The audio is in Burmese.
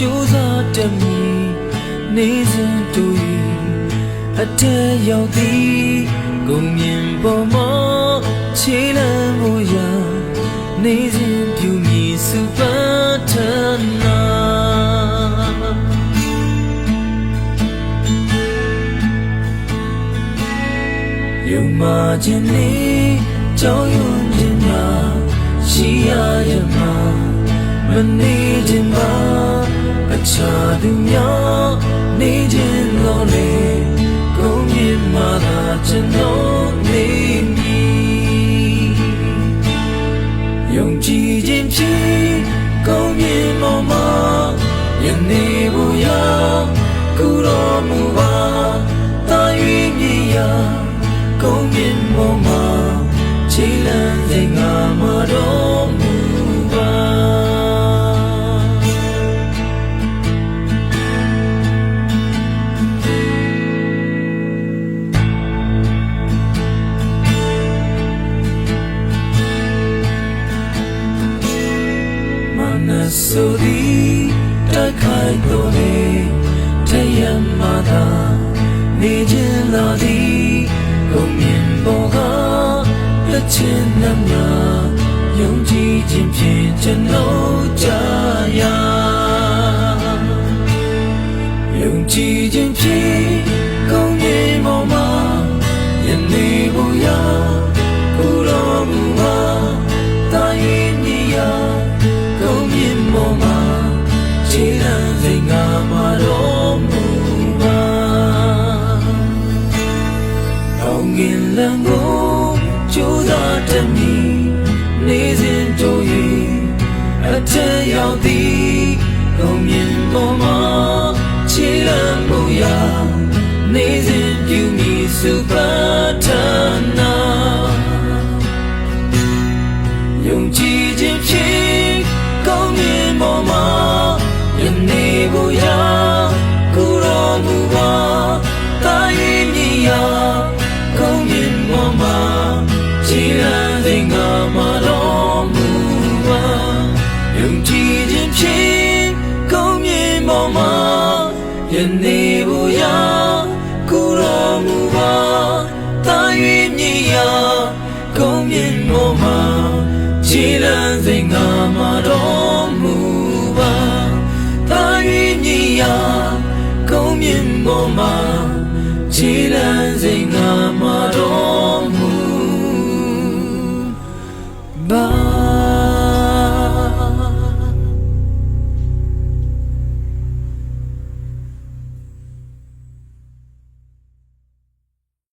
န်ကိုကြိုးစားတမီနေစဉ်တူ၏အထက်ရောက်သည်ဂုံမြင်ပေါ်မှာခြေလမ်းမှုရာနေစဉ်ပြူမီစုပထနာယုံမှခြင်းလေးကြောင်းရွံ့ခြင်းများရှိရရမှာမနေခြင်းပါအ ခြားသူများနေခြင်းလို့လေကိုမြင်မှသာကျွန်တော်နေမည်ယုံကြည်ခြင်းဖြင့်ကိုမြင်မောင်မယနေ့ဘူးရကုတော်မူပါတာ၍မြည်ရာကုန်မြင်ပေါ်မှာခြေလမ်းစိတ်ငါမတော်မူပါ ဆိုသည်တိုက်ခိုက်တော်လေတယံမာသာနေခြင်းလာသည်ကုန်မြင်ပေါ်ကလက်ချင်းနှမြယုံကြည်ခြင်းဖြင့်ကျွန်တော်ကြရ ပေါ်မှာခြေလမ်းမှုရာနေစဉ်ပြူမီစုပါ နေ့ကိုရာကိုယ်တော်မူပါတာရင်မြည်ရာကောင်းမြင်ပေါ်မှာခြေလမ်းသိငါမှာတော်မူပါတာရင်မြည်ရာကောင်းမြင်ပေါ်မှာခြေလမ်းစိတ်ငါမှာတော်